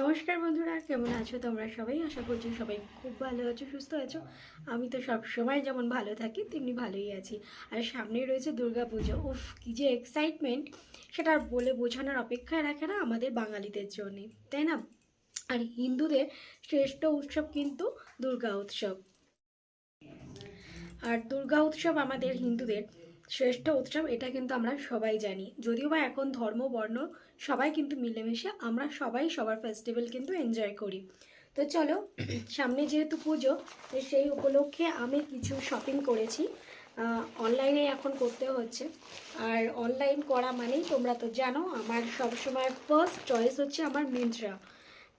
নমস্কার বন্ধুরা, কেমন আছো তোমরা সবাই? আশা করছি সবাই খুব ভালো আছো, সুস্থ আছো। আমি তো সব সময় যেমন ভালো থাকি, তেমনি ভালোই আছি। আর সামনেই রয়েছে দুর্গা পুজো উফ, কি যে এক্সাইটমেন্ট সেটা আর বলে বোঝানোর অপেক্ষায় রাখে না আমাদের বাঙালিদের জন্য, তাই না? আর হিন্দুদের শ্রেষ্ঠ উৎসব কিন্তু দুর্গা উৎসব। আর দুর্গা উৎসব আমাদের হিন্দুদের শ্রেষ্ঠ উৎসব, এটা কিন্তু আমরা সবাই জানি। যদিও বা এখন ধর্ম, বর্ণ সবাই কিন্তু মিলেমিশে আমরা সবাই সবার ফেস্টিভ্যাল কিন্তু এনজয় করি। তো চলো, সামনে যেহেতু পুজো, তো সেই উপলক্ষে আমি কিছু শপিং করেছি। অনলাইনে এখন করতে হচ্ছে। আর অনলাইন করা মানেই তোমরা তো জানো, আমার সবসময় ফার্স্ট চয়েস হচ্ছে আমার মিন্ত্রা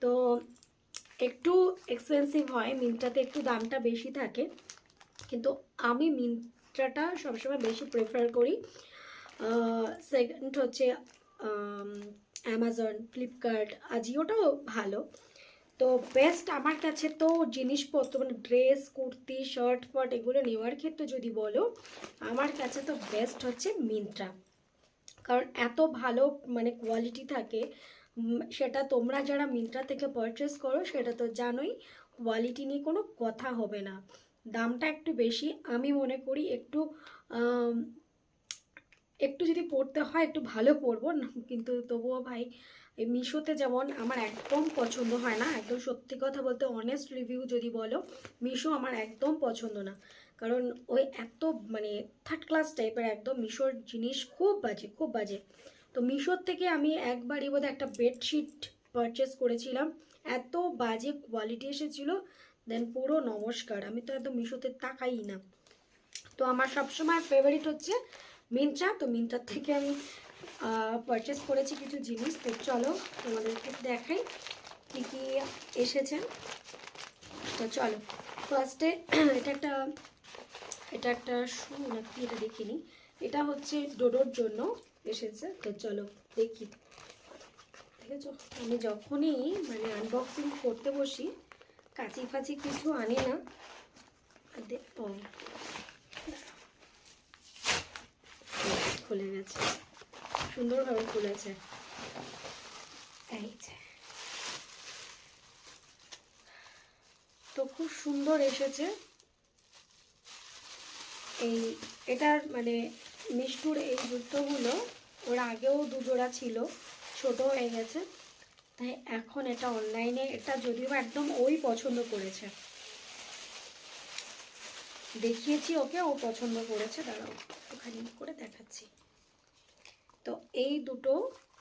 তো একটু এক্সপেন্সিভ হয় মিন্ত্রাতে একটু দামটা বেশি থাকে। কিন্তু আমি মিন্ত্রাটা সবসময় বেশি প্রেফার করি। সেকেন্ড হচ্ছে অ্যামাজন ফ্লিপকার্ট আজিওটাও ভালো। তো বেস্ট আমার কাছে তো জিনিসপত্র মানে ড্রেস কুর্তি শার্ট ফার্ট এগুলো নেওয়ার ক্ষেত্রে যদি বলো, আমার কাছে তো বেস্ট হচ্ছে মিন্ত্রা কারণ এত ভালো মানে কোয়ালিটি থাকে সেটা তোমরা যারা মিন্ত্রা থেকে পারচেস করো, সেটা তো জানোই কোয়ালিটি নিয়ে কোনো কথা হবে না। দামটা একটু বেশি, আমি মনে করি একটু একটু যদি পড়তে হয়, একটু ভালো পড়ব। কিন্তু তবুও ভাই, এই মিশোতে যেমন আমার একদম পছন্দ হয় না, একদম সত্যি কথা বলতে অনেস্ট রিভিউ যদি বলো, মিশো আমার একদম পছন্দ না। কারণ ওই এত মানে থার্ড ক্লাস টাইপের একদম মিশোর জিনিস খুব বাজে খুব বাজে। তো মিশোর থেকে আমি একবারই বোধহয় একটা বেডশিট পারচেস করেছিলাম। এত বাজে কোয়ালিটি এসেছিল দেন পুরো নমস্কার। আমি তো একদম মিশোতে তাকাই না। তো আমার সবসময় ফেভারিট হচ্ছে মিন্ত্রা, তো মিন্ত্রার থেকে আমি পারচেস করেছি কিছু জিনিস। তো চলো তোমাদেরকে দেখাই কী কী এসেছে। তো চলো ফার্স্টে এটা একটা এটা একটা শু নাকি এটা দেখিনি। এটা হচ্ছে ডোডোর জন্য এসেছে। তো চলো দেখি। ঠিক আছে আমি যখনই মানে আনবক্সিং করতে বসি, কাঁচি ফাচি কিছু আনি না। খুলে গেছে। সুন্দরভাবে খুলেছে। তো খুব সুন্দর এসেছে। এই, এটার মানে মিষ্টুর এই জুতোগুলো ওর আগেও দুজোড়া ছিল, ছোট হয়ে গেছে। তাই এখন এটা অনলাইনে এটা যদিও একদম ওই পছন্দ করেছে। দেখিয়েছি ওকে, ও পছন্দ করেছে, দাঁড়াও, ওখানে। এই দুটো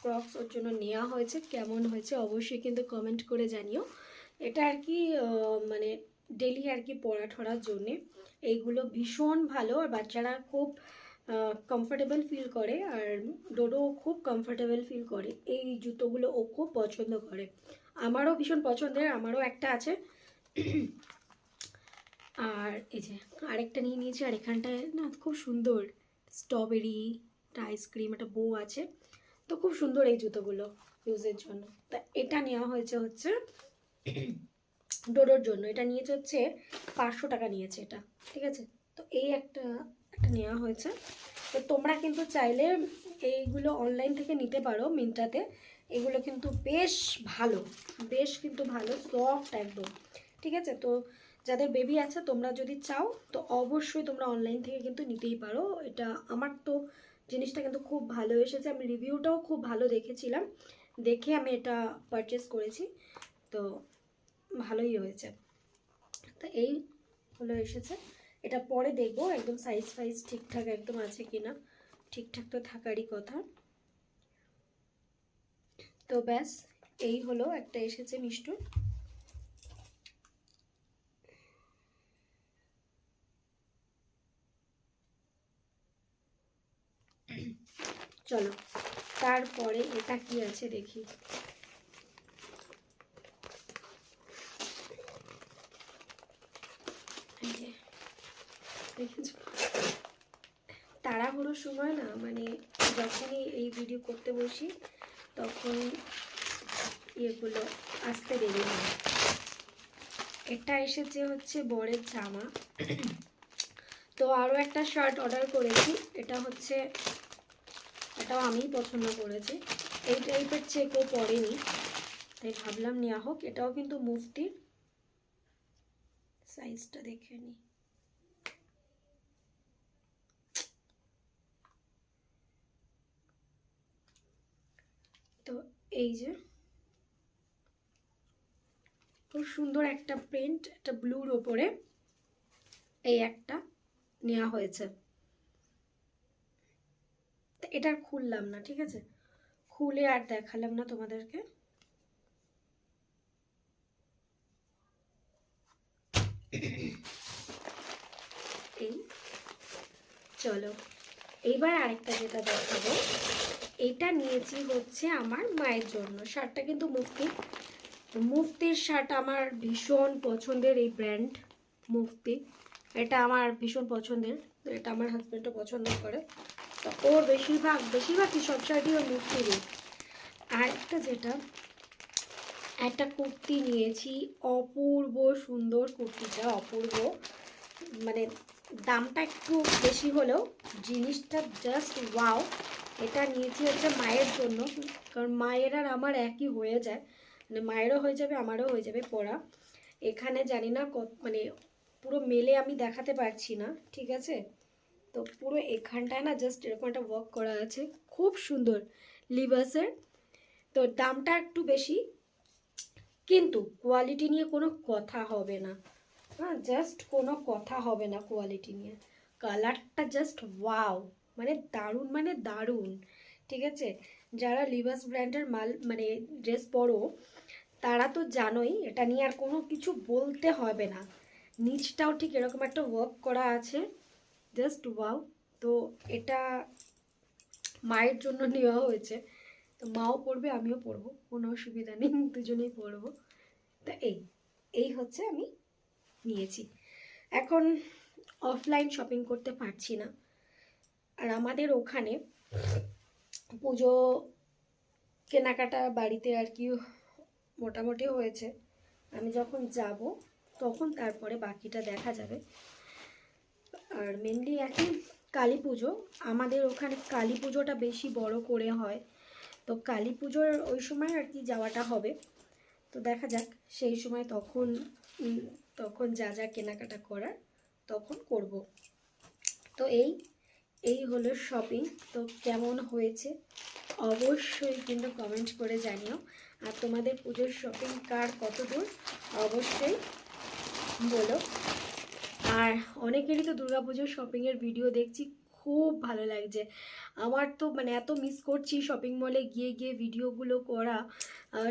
ক্রক্স ওর জন্য নেওয়া হয়েছে, কেমন হয়েছে অবশ্যই কিন্তু কমেন্ট করে জানিও। এটা আর কি মানে ডেলি আর কি পড়া ঠরার জন্যে। এইগুলো ভীষণ ভালো, আর বাচ্চারা খুব কমফর্টেবল ফিল করে, আর ডোডো খুব কমফোর্টেবল ফিল করে। এই জুতোগুলো ও খুব পছন্দ করে। আমারও ভীষণ পছন্দের, আমারও একটা আছে। আর এই যে আরেকটা নিয়ে নিয়েছি, আর এখানটায় না খুব সুন্দর স্ট্রবেরি একটা আইসক্রিম একটা বউ আছে। তো খুব সুন্দর এই জুতোগুলো ইউজের জন্য। তা এটা নেওয়া হয়েছে হচ্ছে ডোডোর জন্য। এটা নিয়েছে হচ্ছে পাঁচশো টাকা নিয়েছে এটা, ঠিক আছে? তো এই একটা একটা নেওয়া হয়েছে। তো তোমরা কিন্তু চাইলে এইগুলো অনলাইন থেকে নিতে পারো মিন্ত্রাতে। এগুলো কিন্তু বেশ ভালো, বেশ কিন্তু ভালো সফট একদম, ঠিক আছে? তো যাদের বেবি আছে তোমরা যদি চাও, তো অবশ্যই তোমরা অনলাইন থেকে কিন্তু নিতেই পারো। এটা আমার তো জিনিসটা কিন্তু খুব ভালো এসেছে। আমি রিভিউটাও খুব ভালো দেখেছিলাম। দেখে আমি এটা পারচেস করেছি। তো ভালোই হয়েছে। তো এই হলো এসেছে। এটা পরে দেখব একদম সাইজ ফাইজ ঠিকঠাক একদম আছে কিনা। ঠিকঠাক তো থাকারই কথা। তো ব্যাস, এই হলো একটা এসেছে মিষ্টু চলো, তারপরে এটা কি আছে দেখি। তাড়াহুড়োর সময় না মানে যখনই এই ভিডিও করতে বসি, তখন ইয়েগুলো আসতে দেরি হয়। এটা এসেছে হচ্ছে বরের জামা। তো আরও একটা শার্ট অর্ডার করেছি, এটা হচ্ছে এটাও আমিই পছন্দ করেছি। এই টাইপের চেকও পরেনি। তাই ভাবলাম নেওয়া হোক। এটাও কিন্তু মুফতির সাইজটা দেখে নিই তো এই যে খুব সুন্দর একটা প্রিন্ট একটা ব্লুর ওপরে এই একটা নেওয়া হয়েছে। এটা খুললাম না, ঠিক আছে? খুলে আর দেখালাম না তোমাদেরকে। এই, চলো। এইবার আরেকটা যেটা দেখাবো, এটা নিয়েছি হচ্ছে আমার মায়ের জন্য। শার্টটা কিন্তু মুফতি। মুফতির শার্ট আমার ভীষণ পছন্দের এই ব্র্যান্ড মুফতি। এটা আমার ভীষণ পছন্দের। এটা আমার হাজব্যান্ডও পছন্দ করে। ওর বেশিরভাগ, বেশিরভাগই সব শার্টই ওর মুফতিরই আর একটা যেটা, একটা কুর্তি নিয়েছি, অপূর্ব সুন্দর কুর্তিটা, অপূর্ব। মানে দামটা একটু বেশি হলেও জিনিসটা জাস্ট ওয়াও এটা নিয়েছি হচ্ছে মায়ের জন্য, কারণ মায়ের আর আমার একই হয়ে যায়। মানে মায়েরও হয়ে যাবে, আমারও হয়ে যাবে পড়া। এখানে জানি না মানে পুরো মেলে আমি দেখাতে পারছি না, ঠিক আছে? তো পুরো এখানটায় না জাস্ট এরকম একটা ওয়ার্ক করা আছে। খুব সুন্দর। লিভার্সের তো দামটা একটু বেশি, কিন্তু কোয়ালিটি নিয়ে কোনো কথা হবে না। হ্যাঁ জাস্ট কোনো কথা হবে না কোয়ালিটি নিয়ে। কালারটা জাস্ট ওয়াও মানে দারুণ মানে দারুণ। ঠিক আছে? যারা লিভাস ব্র্যান্ডের মাল মানে ড্রেস পরো, তারা তো জানোই, এটা নিয়ে আর কোনো কিছু বলতে হবে না। নিচটাও ঠিক এরকম একটা ওয়ার্ক করা আছে। জাস্ট ওয়াও তো এটা মায়ের জন্য নেওয়া হয়েছে। তো মাও পড়বে, আমিও পড়ব। কোনো অসুবিধা নেই, দুজনেই পড়ব। তা এই এই হচ্ছে আমি নিয়েছি। এখন অফলাইন শপিং করতে পারছি না। আর আমাদের ওখানে পুজো, কেনাকাটা বাড়িতে আর কি মোটামুটি হয়েছে। আমি যখন যাব, তখন তারপরে বাকিটা দেখা যাবে। আর মেনলি এখন কালী পুজো। আমাদের ওখানে কালী পুজোটা বেশি বড় করে হয়। তো কালী পুজোর ওই সময় আর কি যাওয়াটা হবে। তো দেখা যাক, সেই সময় তখন তখন যা যা কেনাকাটা করার তখন করব। তো এই এই হলো শপিং তো কেমন হয়েছে? অবশ্যই কিন্তু কমেন্ট করে জানিও। আর তোমাদের পুজোর শপিং কার কত দূর? অবশ্যই বলো। আর অনেকেরই তো দুর্গাপুজোর শপিংয়ের ভিডিও দেখছি, খুব ভালো লাগছে। আমার তো মানে এত মিস করছি শপিং মলে গিয়ে গিয়ে ভিডিওগুলো করা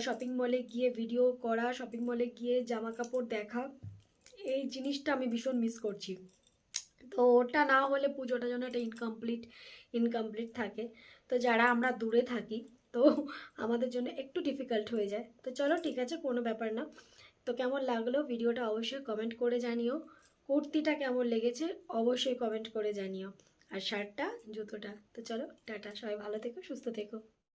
শপিং মলে গিয়ে ভিডিও করা শপিং মলে গিয়ে জামা কাপড় দেখা, এই জিনিসটা আমি ভীষণ মিস করছি। তো ওটা না হলে পুজোটা যেন একটা ইনকমপ্লিট ইনকমপ্লিট থাকে। তো যারা আমরা দূরে থাকি, তো আমাদের জন্য একটু ডিফিকাল্ট হয়ে যায়। তো চলো, ঠিক আছে, কোনো ব্যাপার না। তো কেমন লাগল? ভিডিওটা অবশ্যই কমেন্ট করে জানিও। কুর্তিটা কেমন লেগেছে অবশ্যই কমেন্ট করে জানিও। আর শার্টটা, জুতোটা। তো চলো, টাটা। সবাই ভালো থেকো, সুস্থ থেকো।